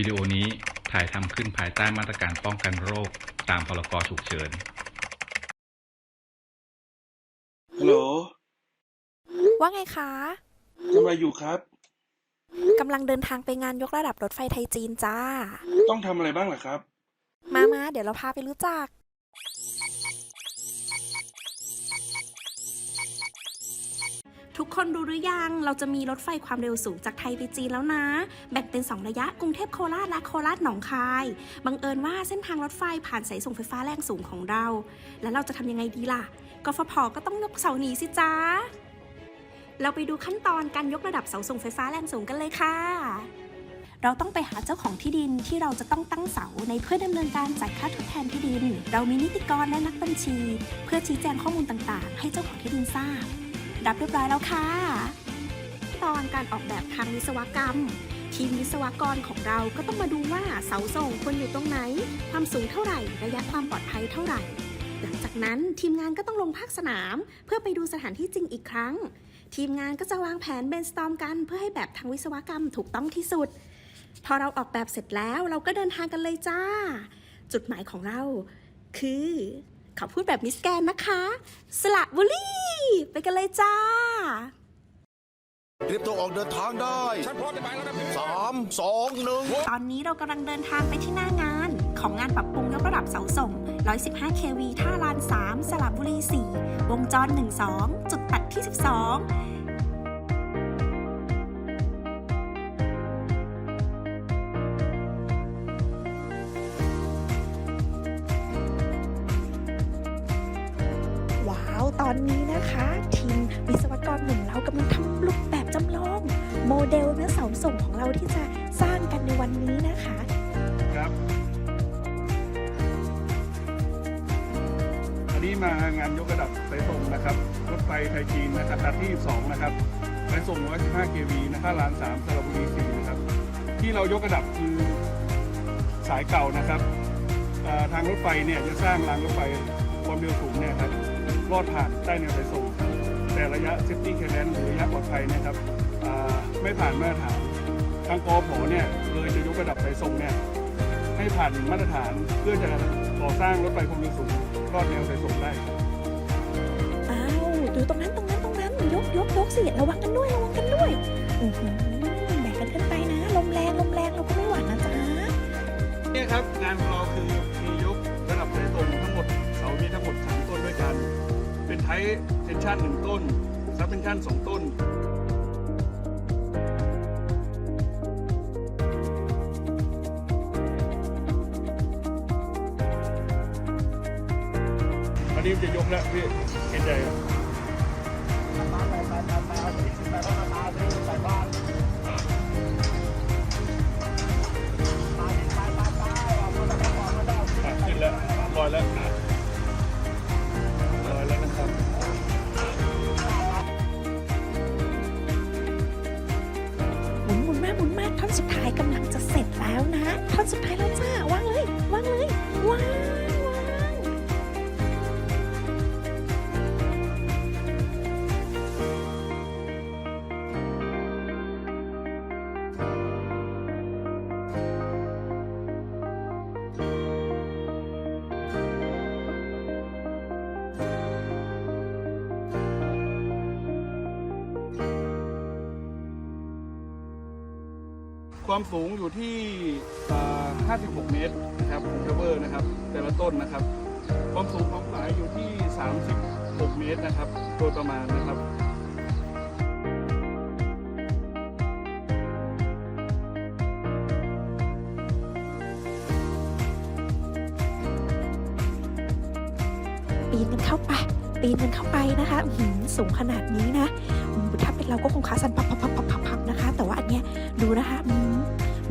วิดีโอนี้ถ่ายทำขึ้นภายใต้มาตรการป้องกันโรคตามพรกฉุกเฉิน ฮัลโหลว่าไงคะทำอะไรอยู่ครับ กำลังเดินทางไปงานยกระดับรถไฟไทยจีนจ้า ต้องทำอะไรบ้างล่ะครับ มามาเดี๋ยวเราพาไปรู้จัก คนรู้หรือยัง เราจะมีรถไฟความเร็วสูงจากไทยไปจีนแล้วนะ แบ่งเป็น 2 ระยะกรุงเทพโคราชและโคราชหนองคาย บังเอิญว่าเส้นทางรถไฟผ่านสายส่งไฟฟ้าแรงสูงของเรา แล้วเราจะทำยังไงดีล่ะ กฟผก็ต้องยกเสาหนีสิจ้า เราไปดูขั้นตอนการยกระดับเสาส่งไฟฟ้าแรงสูงกันเลยค่ะเราต้องไปหาเจ้าของที่ดินที่เราจะต้องตั้งเสาในเพื่อดำเนินการจ่ายค่าทดแทนที่ดิน เรามีนิติกรและนักบัญชี เพื่อชี้แจงข้อมูลต่างๆ ให้เจ้าของที่ดินทราบ รับเรียบร้อยแล้วค่ะ ตอนการออกแบบทางวิศวกรรม ทีมวิศวกรของเราก็ต้องมาดูว่าเสาส่งควรอยู่ตรงไหน ความสูงเท่าไหร่ ระยะความปลอดภัยเท่าไหร่ หลังจากนั้นทีมงานก็ต้องลงภาคสนาม เพื่อไปดูสถานที่จริงอีกครั้ง ทีมงานก็จะวางแผนเบนสตอมกัน เพื่อให้แบบทางวิศวกรรมถูกต้องที่สุด พอเราออกแบบเสร็จแล้วเราก็เดินทางกันเลยจ้า จุดหมายของเรา คือขอพูดแบบมิสแกนนะคะสระบุรี ไปกันเลยจ้า เตรียมตัวออกเดินทางได้สามสองหนึ่งตอนนี้เรากำลังเดินทางไปที่หน้างาน ของงานปรับปรุงยกระดับเสาส่ง 115 kV ท่าลาน 3 สระบุรี 4 วงจร 12 จุดตัดที่ 12 อนนี้นะคะทีมวิศวกรหนุ่มเรากำลังทำรูปแบบจำลอง โมเดลเนื้อเสาส่งของเราที่จะสร้างกันในวันนี้นะคะครับอันนี้มางานยกระดับสายส่งนะครับรถไฟไทยจีนนะครับตัดที่ 2 นะครับสายส่ง115 kV นะครับลาน3สระบุรี4นะครับ ที่เรายกระดับคือสายเก่านะครับทางรถไฟเนี่ยจะสร้างรางรถไฟความเร็วสูงเนี่ยครับ ลอดผ่านใต้แนวสายส่ง แต่ระยะ safety clearance หรือระยะปลอดภัยเนะครับอ่าไม่ผ่านมาตรฐานทางกอผเนี่ยเลยจะยกระดับสายส่งเนี่ยให้ผ่านมาตรฐานเพื่อจะก่อสร้างรถไฟความเร็วสูงรอดแนวสายส่งได้ครับอ้าวดูตรงนั้นตรงนั้นตรงนั้นยกยกยกสิระวังกันด้วยระวังกันด้วยอือหือแบกกันขึ้นไปนะลมแรงลมแรงเราก็ไม่หวั่นนะจ๊ะนี่ครับงานของเรา เซ็นไทนชั่นหนึ่งต้นซับเทนชั่นสองต้นอันนี้จะยกแล้วพี่เห็นใจครับอ่ อนสุดท้ายกำลังจะเสร็จแล้วนะท่อนสุดท้ายแล้วจ้าวางเลยวางเลย วาง ความสูงอยู่ที่อ่า56 เมตรนะครับของเทเวอร์นะครับ แต่ละต้นนะครับ ความสูงของสายอยู่ที่ 36 เมตรนะครับ โดยประมาณนะครับปีนกันเข้าไป ปีนกันเข้าไปนะคะหือสูงขนาดนี้นะ ถ้าเป็นเราก็คงขาสั่นพับพับพับพับพับพับนะคะ แต่ว่าอันเนี้ยดูนะคะอื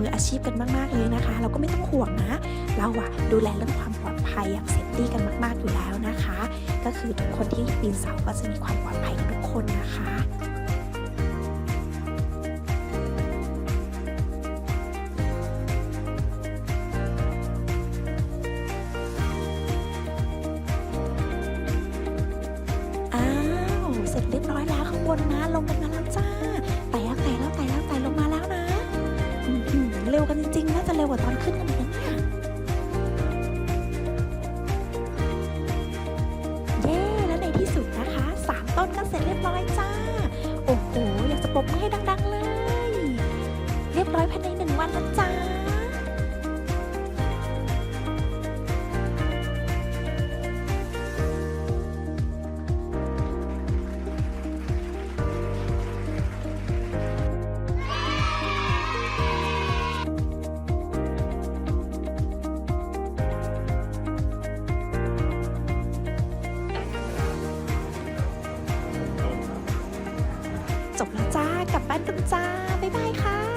มืออาชีพกันมาก ๆ เลยนะคะ เราก็ไม่ต้องห่วงนะ เราอะดูแลเรื่องความปลอดภัยอย่างเซฟตี้กันมาก ๆ อยู่แล้วนะคะ ก็คือทุกคนที่ปีนเสาก็จะมีความปลอดภัยทุกคนนะคะอ้าวเสร็จเรียบร้อยแล้วข้างบนนะลงกันมาแล้วจ้า แต่ ร็วกันจริงๆ น่าจะเร็วกว่าตอนขึ้นกันอีกนะเนี่ยเย้แล้วในที่สุดนะคะสามต้นก็เสร็จเรียบร้อยจ้า โอ้โห อยากจะปรบมือให้ดัง ๆ เลย เรียบร้อยภายในหนึ่งวันนะจ้า กันจ้า บ๊ายบายค่ะ